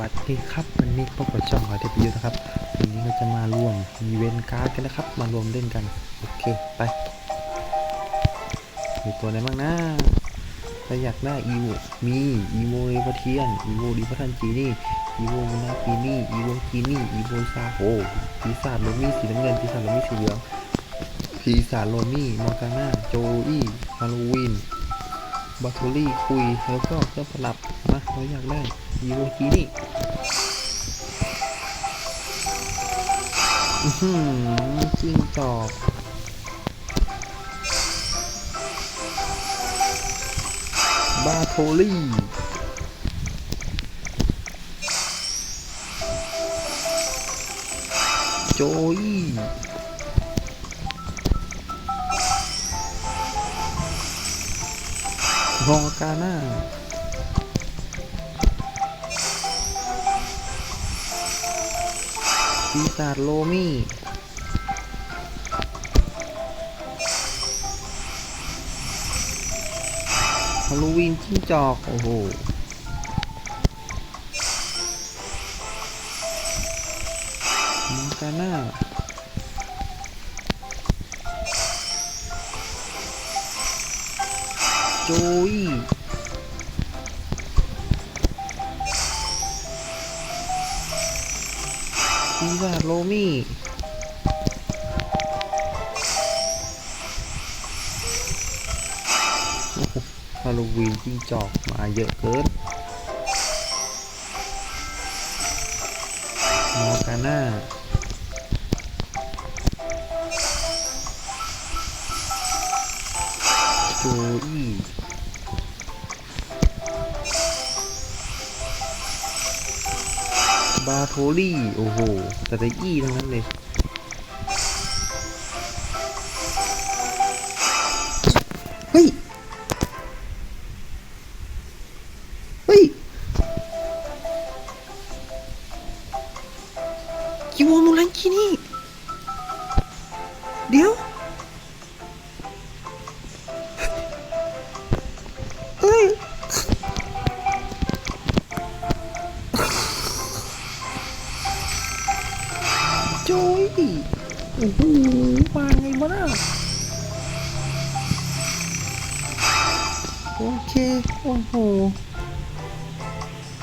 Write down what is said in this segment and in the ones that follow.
วัสดีครับวันนี้พบกับช่องหอยเทพยุนะครับวันนี้เราจะมารวมอีเวนต์การ์ดกันนะครับ มารวมเล่นกัน โอเค ไป มีตัวอะไรบ้างนะถ้าอยากได้อีโวมีอีโวเอวาเทียนอีโวดิพัทันจีนี่อีโวมุนาปีนี่อีโวกีนี่อีโวซาโฮปีศาจโรมี่สีน้ำเงินปีศาจโรมี่สีเหลืองปีศาจโรมี่มอร์กาน่าโจอี้ฮาโลวีนบัตเทอรี่คุยแล้วก็เครื่องประดับนะเราอยากได้ ยีโรกีนี่อื้หือจิ้งจอกบาโทลี่โจอี้มอร์กาน่า ปีศาจโลมี่ฮาโลวีนจิ้งจอก โอ้โหมอร์กาน่าโจอี้ ปีศาโลมี่ฮาโลวีนจิ้งจอกมาเยอะเกินมอร์กาน่าโจอี้ บาโทลี่ โอ้โหแต่ได้อี้ทั้งนั้นเลยเฮ้ย เฮ้ย คิวมูลันคินี่ เดี๋ยว โจ้ยโอ้โหมาไงมาน่ะโอเค โอ้โห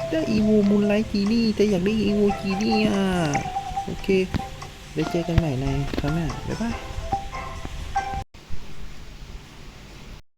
ได้อีโวมูลไลท์จีนี่แต่อยากได้อีโวจีนี่อะ โอเคได้เจอกันใหม่ในครั้งหน้าบ๊ายบาย